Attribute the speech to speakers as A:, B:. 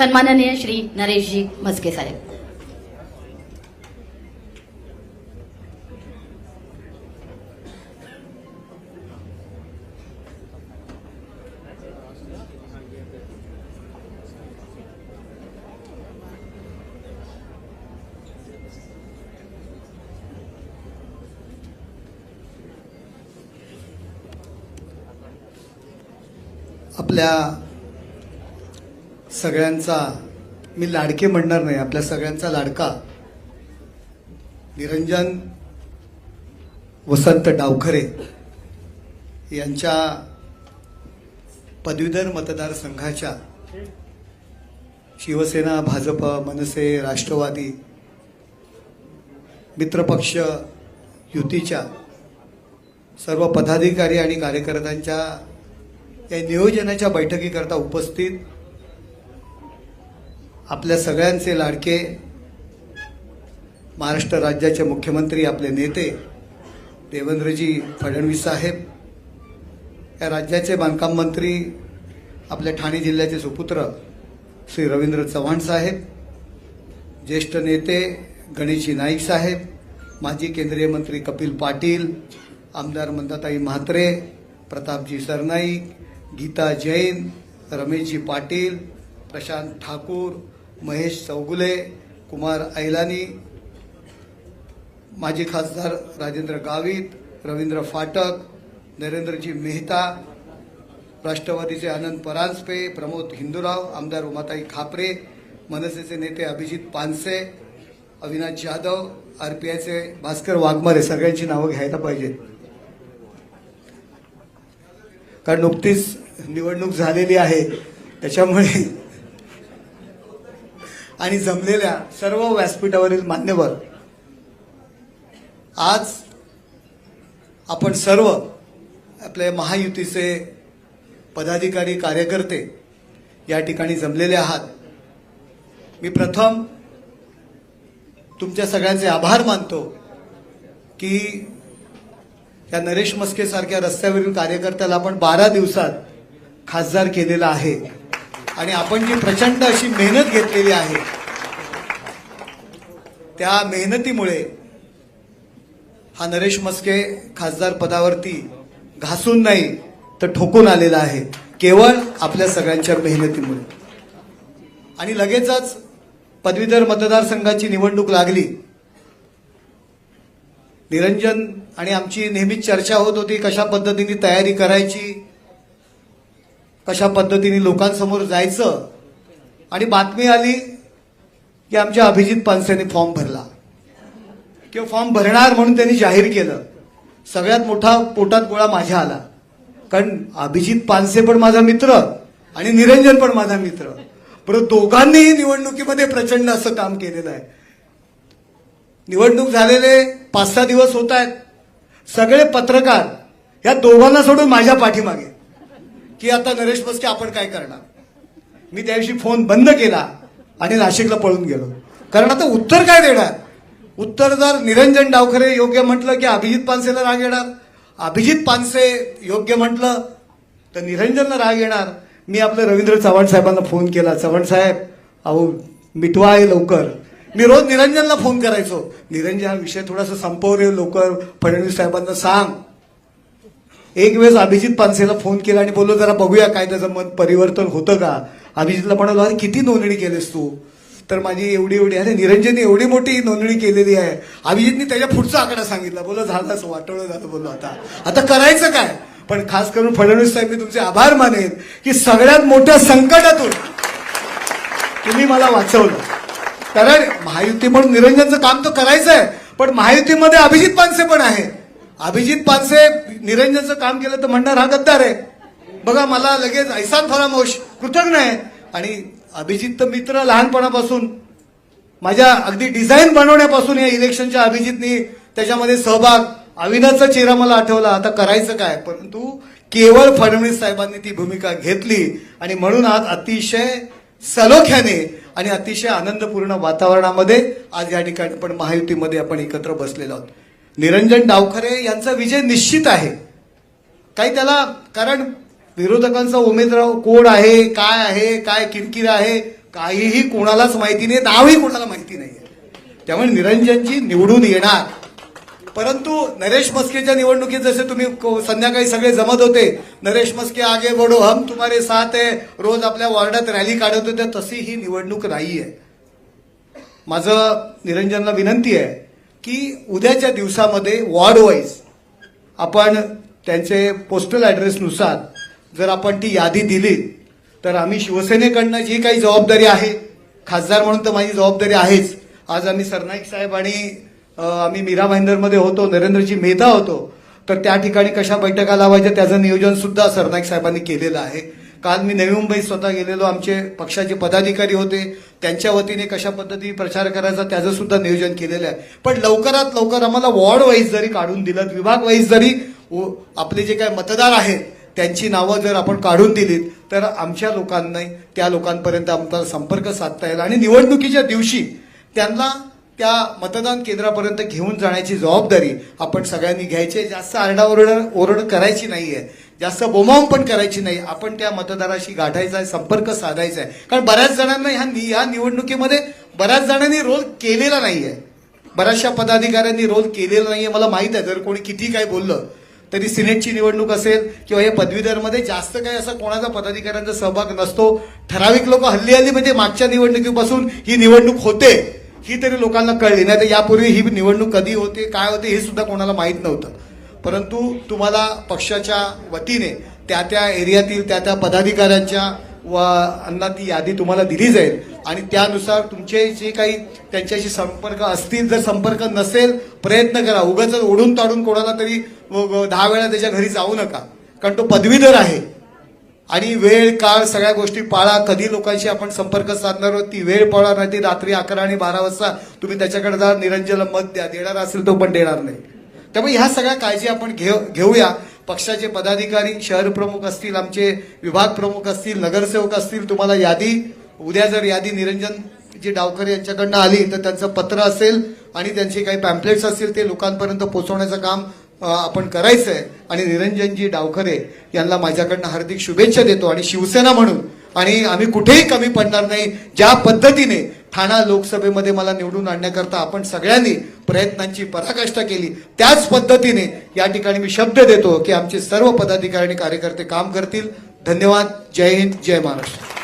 A: सन्माननीय श्री नरेशजी म्हस्के साहेब.
B: आपल्या सगळ्यांचा मी लाडके म्हणणार नाही आपल्या सगळ्यांचा लाडका निरंजन वसंत डावखरे यांच्या पदवीधर मतदारसंघाच्या शिवसेना भाजप मनसे राष्ट्रवादी मित्रपक्ष युतीच्या सर्व पदाधिकारी आणि कार्यकर्त्यांच्या या नियोजनाच्या बैठकीकरता उपस्थित आपल्या सगळ्यांचे लाडके महाराष्ट्र राज्याचे मुख्यमंत्री आपले नेते देवेंद्रजी फडणवीस साहेब या राज्याचे बांधकाम मंत्री आपल्या ठाणे जिल्ह्याचे सुपुत्र श्री रवींद्र चव्हाण साहेब ज्येष्ठ नेते गणेशजी नाईक साहेब माजी केंद्रीय मंत्री कपिल पाटील आमदार मंदाताई म्हात्रे प्रतापजी सरनाईक गीता जैन रमेशजी पाटील प्रशांत ठाकूर महेश चौगुले कुमार ऐलानी माजी खासदार राजेंद्र गावित रवींद्र फाटक नरेंद्रजी मेहता राष्ट्रवादीचे आनंद परांजपे प्रमोद हिंदूराव आमदार उमाताई खापरे मनसेचे नेते अभिजित पानसे अविनाश जाधव आरपीआयचे भास्कर वाघमारे सगळ्यांची नावं घ्यायला पाहिजेत कारण नुकतीच निवडणूक झालेली आहे. त्याच्यामुळे आणि जमलेल्या सर्व व्यासपीठावरील मान्यवर आज आपण सर्व आपल्या महायुतीचे पदाधिकारी कार्यकर्ते या ठिकाणी जमलेले आहात. मी प्रथम तुमच्या सगळ्यांचे आभार मानतो की या नरेश मस्केसारख्या रस्त्यावरील कार्यकर्त्याला आपण बारा दिवसात खासदार केलेला आहे. आणि आपण जी प्रचंड अशी मेहनत घेतलेली आहे त्या मेहनतीमुळे हा नरेश मस्के खासदार पदावरती घासून नाही तर ठोकून आलेला आहे. केवळ आपल्या सगळ्यांच्या मेहनतीमुळे. आणि लगेचच पदवीधर मतदारसंघाची निवडणूक लागली. निरंजन आणि आमची नेहमीच चर्चा होत होती कशा पद्धतीने तयारी करायची कशा पद्धतीने लोकांसमोर जायचं. आणि बातमी आली की आमच्या अभिजित पानसेने फॉर्म भरला. किंवा फॉर्म भरणार म्हणून त्यांनी जाहीर केलं. सगळ्यात मोठा पोटात गोळा माझ्या आला. कारण अभिजित पानसे पण माझा मित्र आणि निरंजन पण माझा मित्र. परत दोघांनीही निवडणुकीमध्ये प्रचंड असं काम केलेलं आहे. निवडणूक झालेले पाच सहा दिवस होत आहेत. सगळे पत्रकार या दोघांना सोडून माझ्या पाठीमागे. की आता नरेश बसके आपण काय करणार? मी त्या दिवशी फोन बंद केला. आणि नाशिकला पळून गेलो. कारण आता उत्तर काय देणार? उत्तर जर निरंजन डावखरे योग्य म्हटलं की अभिजित पानसेला राग येणार? अभिजित पानसे योग्य म्हटलं तर निरंजनला राग येणार. मी आपलं रवींद्र चव्हाण साहेबांना फोन केला. चव्हाण साहेब अहो मिटवा आहे लवकर. मी रोज निरंजनला फोन करायचो. निरंजन हा विषय थोडासा संपवरे लवकर. फडणवीस साहेबांना सांग. एक वेळेस अभिजित पानसेला फोन केला आणि बोललो जरा बघूया काय त्याचं मन परिवर्तन होतं का? अभिजितला म्हणालो अरे किती नोंदणी केलीस तू? तर माझी एवढी एवढी अरे निरंजनने एवढी मोठी नोंदणी केलेली आहे. अभिजितने त्याच्या पुढचा आकडा सांगितला. बोलो झालं वाटवलं झालं बोललो आता आता करायचं काय? पण खास करून फडणवीस साहेब मी तुमचे आभार मानेन की सगळ्यात मोठ्या संकटातून तुम्ही मला वाचवलं. कारण महायुती म्हणून निरंजनचं काम तर करायचं आहे पण महायुतीमध्ये अभिजित पानसे पण आहे. अभिजित पानसे निरंजनचं काम केलं तर म्हणणार हा गद्दार आहे. बघा मला लगेच ऐसान फरामोश कृतज्ञ आहे. आणि अभिजित तर मित्र लहानपणापासून माझ्या अगदी डिझाईन बनवण्यापासून या इलेक्शनच्या अभिजितनी त्याच्यामध्ये सहभाग अविनाचा चेहरा मला आठवला. आता करायचं काय? परंतु केवळ फडणवीस साहेबांनी ती भूमिका घेतली. आणि म्हणून आज अतिशय सलोख्याने आणि अतिशय आनंदपूर्ण वातावरणामध्ये आज या ठिकाणी पण महायुतीमध्ये आपण एकत्र बसलेलो आहोत. निरंजन डावखरे यांचा विजय निश्चित आहे. काही त्याला कारण विरोधकांचा उमेदवार कोण आहे काय आहे काय किरकिर आहे काहीही कोणालाच माहिती नाही नावही कोणाला माहिती नाही. त्यामुळे निरंजनजी निवडून येणार. परंतु नरेश मस्केच्या निवडणुकीत जसे तुम्ही को- संध्याकाळी सगळे जमत होते नरेश मस्के आगे बढो हम तुम्हारे साथ आहे रोज आपल्या वॉर्डात रॅली काढत होते तशी ही निवडणूक नाही आहे माझं निरंजनला विनंती आहे की उद्याच्या दिवसामध्ये वॉर्ड वाईज आपण त्यांचे पोस्टल ॲड्रेसनुसार जर आपण ती यादी दिली तर आम्ही शिवसेनेकडनं जी काही जबाबदारी आहे खासदार म्हणून तर माझी जबाबदारी आहेच. आज आम्ही सरनाईक साहेब आणि आम्ही मीरा भाईंदरमध्ये होतो नरेंद्रजी मेहता होतो तर त्या ठिकाणी कशा बैठका लावायच्या त्याचं नियोजन सुद्धा सरनाईक साहेबांनी केलेलं आहे. काल मी नवी मुंबईत स्वतः गेलेलो आमचे पक्षाचे पदाधिकारी होते त्यांच्या वतीने कशा पद्धतीने प्रचार करायचा त्याचं सुद्धा नियोजन केलेलं आहे. पण लवकरात लवकर आम्हाला वॉर्ड वाईज जरी काढून दिलं विभाग वाईज जरी आपले जे काही मतदार आहेत त्यांची नावं जर आपण काढून दिलीत तर आमच्या लोकांनी त्या लोकांपर्यंत आमचा संपर्क साधता येईल. आणि निवडणुकीच्या दिवशी त्यांना त्या मतदान केंद्रापर्यंत घेऊन जाण्याची जबाबदारी आपण सगळ्यांनी घ्यायची. जास्त आरडाओरड ओरड करायची नाही आहे जास्त बोमावून पण करायची नाही. आपण त्या मतदाराशी गाठायचा आहे संपर्क साधायचा आहे कारण बऱ्याच जणांना ह्या नि- ह्या निवडणुकीमध्ये बऱ्याच जणांनी रोल केलेला नाही आहे बऱ्याचशा पदाधिकाऱ्यांनी रोल केलेला नाही आहे मला माहीत आहे जर कोणी किती काय बोललं तरी सिनेटची निवडणूक असेल किंवा हे पदवीधरमध्ये जास्त काही असं कोणाचा पदाधिकाऱ्यांचा सहभाग नसतो. ठराविक लोक हल्ली हल्ली म्हणजे मागच्या निवडणुकीपासून ही निवडणूक होते ही तरी लोकांना कळली नाही. तर यापूर्वी ही निवडणूक कधी होते काय होते हे सुद्धा कोणाला माहीत नव्हतं. परंतु तुम्हाला पक्षाच्या वतीने त्या त्या एरियातील त्या त्या पदाधिकाऱ्यांच्या व अन्ना ती यादी तुम्हाला दिली जाईल. आणि त्यानुसार तुमचे जे काही त्यांच्याशी संपर्क असतील जर संपर्क नसेल प्रयत्न करा. उगाच ओढून ताडून कोणाला तरी दहा वेळा त्याच्या घरी जाऊ नका. कारण तो पदवीधर आहे. आणि वेळ काळ सगळ्या गोष्टी पाळा. कधी लोकांशी आपण संपर्क साधणार आहोत ती वेळ पाळा नाही ती रात्री अकरा आणि बारा वाजता तुम्ही त्याच्याकडे जा. निरंजनला मत द्या. देणार असेल तो पण देणार नाही. त्यामुळे ह्या सगळ्या काळजी आपण घेऊ घेऊया. पक्षाचे पदाधिकारी शहर प्रमुख असतील आमचे विभाग प्रमुख असतील नगरसेवक असतील तुम्हाला यादी उद्या जर यादी निरंजन जी डावकर यांच्याकडनं आली तर त्यांचं पत्र असेल आणि त्यांचे काही पॅम्पलेट्स असतील ते लोकांपर्यंत पोहोचवण्याचं काम आपण करायचं आहे आणि निरंजनजी डावखरे यांना माझ्याकडनं हार्दिक शुभेच्छा देतो. आणि शिवसेना म्हणून आणि आम्ही कुठेही कमी पडणार नाही ज्या पद्धतीने ठाणा लोकसभेमध्ये मला निवडून आणण्याकरता आपण सगळ्यांनी प्रयत्नांची पराकाष्ठा केली. त्याच पद्धतीने या ठिकाणी मी शब्द देतो की आमचे सर्व पदाधिकारी आणि कार्यकर्ते काम करतील. धन्यवाद. जय हिंद. जय महाराष्ट्र.